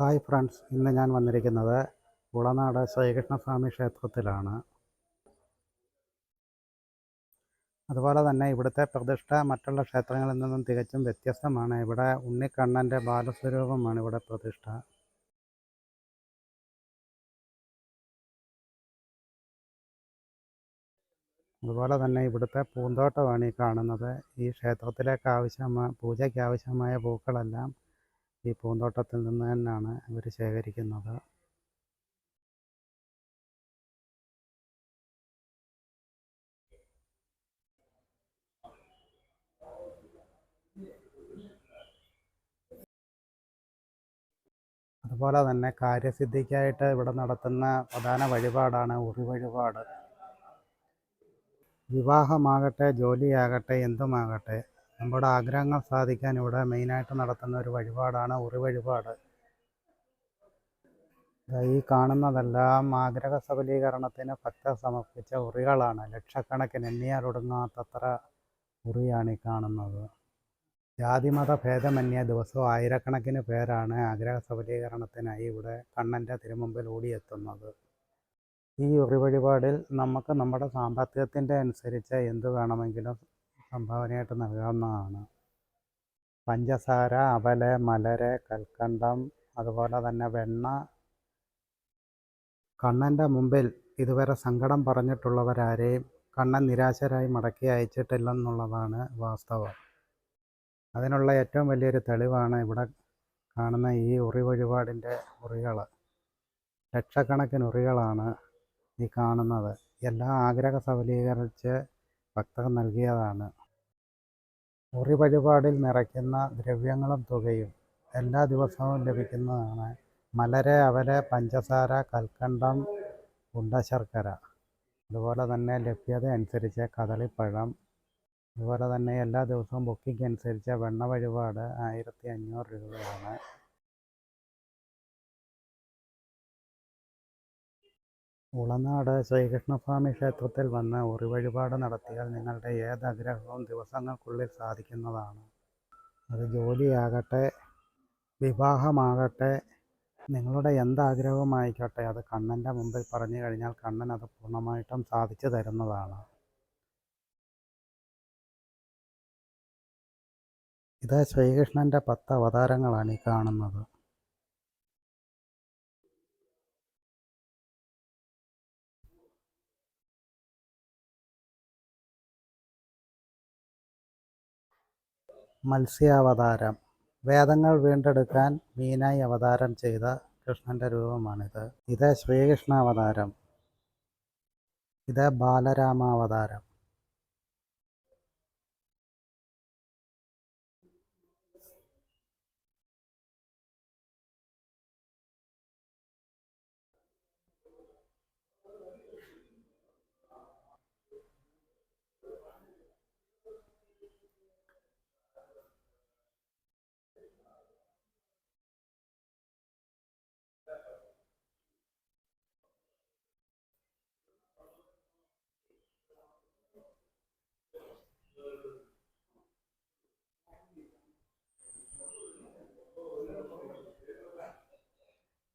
Hi friends ഇന്ന് ഞാൻ വന്നിരിക്കുന്നത് കുളനാട് ശ്രീകൃഷ്ണസ്വാമി ക്ഷേത്രത്തിലാണ്. അതുപോലെ തന്നെ ഇവിടുത്തെ പ്രതിഷ്ഠ മറ്റുള്ള ക്ഷേത്രങ്ങളിൽ നിന്നും തികച്ചും വ്യത്യസ്തമാണ്. ഇവിടെ ഉണ്ണിക്കണ്ണന്റെ ബാലസ്വരൂപമാണ് ഇവിടെ പ്രതിഷ്ഠ. അതുപോലെ തന്നെ ഇവിടുത്തെ പൂന്തോട്ടമാണ് ഈ കാണുന്നത്. ഈ ക്ഷേത്രത്തിലേക്ക് ആവശ്യമായ പൂജയ്ക്ക് ആവശ്യമായ പൂക്കളെല്ലാം ഈ പൂന്തോട്ടത്തിൽ നിന്ന് തന്നെയാണ് ഇവർ ശേഖരിക്കുന്നത്. അതുപോലെ തന്നെ കാര്യസിദ്ധിക്കായിട്ട് ഇവിടെ നടത്തുന്ന പ്രധാന വഴിപാടാണ് ഉറി വഴിപാട്. വിവാഹമാകട്ടെ ജോലിയാകട്ടെ എന്തുമാകട്ടെ നമ്മുടെ ആഗ്രഹങ്ങൾ സാധിക്കാൻ ഇവിടെ മെയിനായിട്ട് നടത്തുന്ന ഒരു വഴിപാടാണ് ഉറി വഴിപാട്. ഈ കാണുന്നതെല്ലാം ആഗ്രഹ സബലീകരണത്തിന് ഭക്തർ സമർപ്പിച്ച ഉറികളാണ്. ലക്ഷക്കണക്കിന് എണ്ണിയാലൊടുങ്ങാത്തത്ര ഉറിയാണ് ഈ കാണുന്നത്. ജാതിമത ഭേദമന്യേ ദിവസവും ആയിരക്കണക്കിന് പേരാണ് ആഗ്രഹ സബലീകരണത്തിനായി ഇവിടെ കണ്ണന്റെ തിരുമുമ്പിൽ ഓടിയെത്തുന്നത്. ഈ ഉറി വഴിപാടിൽ നമുക്ക് നമ്മുടെ സാമ്പത്തികത്തിന്റെ അനുസരിച്ച് എന്ത് വേണമെങ്കിലും സംഭാവനയായിട്ട് നൽകാവുന്നതാണ്. പഞ്ചസാര അവൽ മലര് കൽക്കണ്ടം അതുപോലെ തന്നെ വെണ്ണ. കണ്ണന്റെ മുമ്പിൽ ഇതുവരെ സങ്കടം പറഞ്ഞിട്ടുള്ളവരാരെയും കണ്ണൻ നിരാശരായി മടക്കി അയച്ചിട്ടില്ലെന്നുള്ളതാണ് വാസ്തവം. അതിനുള്ള ഏറ്റവും വലിയൊരു തെളിവാണ് ഇവിടെ കാണുന്ന ഈ ഉറി വഴിപാടിന്റെ ഉറികൾ. ലക്ഷക്കണക്കിന് ഉറികളാണ് ഈ കാണുന്നത്. എല്ലാ ആഗ്രഹ സബലീകരിച്ച് ഭക്തർ നൽകിയതാണ്. ഉറി വഴിപാടിൽ നിറയ്ക്കുന്ന ദ്രവ്യങ്ങളും തുകയും എല്ലാ ദിവസവും ലഭിക്കുന്നതാണ് മലരെ അവരെ പഞ്ചസാര കൽക്കണ്ടം ഉണ്ടശർക്കര. അതുപോലെ തന്നെ ലഭ്യത അനുസരിച്ച് കദളിപ്പഴം. അതുപോലെ തന്നെ എല്ലാ ദിവസവും ബുക്കിംഗ് അനുസരിച്ച് വെണ്ണ വഴിപാട് ആയിരത്തി അഞ്ഞൂറ് രൂപയാണ്. ഉളനാട് ശ്രീകൃഷ്ണസ്വാമി ക്ഷേത്രത്തിൽ വന്ന് ഒരു വഴിപാട് നടത്തിയാൽ നിങ്ങളുടെ ഏത് ആഗ്രഹവും ദിവസങ്ങൾക്കുള്ളിൽ സാധിക്കുന്നതാണ്. അത് ജോലിയാകട്ടെ വിവാഹമാകട്ടെ നിങ്ങളുടെ എന്താഗ്രഹവുമായിക്കോട്ടെ അത് കണ്ണന്റെ മുമ്പിൽ പറഞ്ഞു കഴിഞ്ഞാൽ കണ്ണൻ അത് പൂർണമായിട്ടും സാധിച്ചു തരുന്നതാണ്. ഇത് ശ്രീകൃഷ്ണന്റെ പത്ത് അവതാരങ്ങളാണ് ഈ കാണുന്നത്. മത്സ്യാവതാരം. വേദങ്ങൾ വീണ്ടെടുക്കാൻ മീനായി അവതാരം ചെയ്ത കൃഷ്ണന്റെ രൂപമാണിത്. ഇത് ശ്രീകൃഷ്ണാവതാരം. ഇത് ബാലരാമാവതാരം.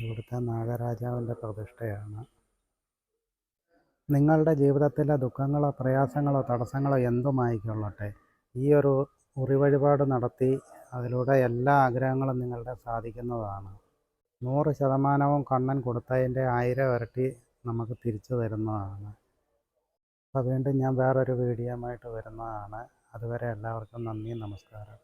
ഇവിടുത്തെ നാഗരാജാവിന്റെ പ്രതിഷ്ഠയാണ്. നിങ്ങളുടെ ജീവിതത്തിലെ ദുഃഖങ്ങളോ പ്രയാസങ്ങളോ തടസ്സങ്ങളോ എന്തുമായിക്കൊള്ളട്ടെ? ഈ ഒരു ഉറി വഴിപാട് നടത്തി അതിലൂടെ എല്ലാ ആഗ്രഹങ്ങളും നിങ്ങളുടെ സാധിക്കുന്നതാണ്. നൂറ് ശതമാനവും കണ്ണൻ കൊടുത്തതിന്റെ ആയിരം ഇരട്ടി നമുക്ക് തിരിച്ചു തരുന്നതാണ്. അപ്പോൾ വീണ്ടും ഞാൻ വേറൊരു വീഡിയോയുമായിട്ട് വരുന്നതാണ്. അതുവരെ എല്ലാവർക്കും നന്ദി നമസ്കാരം.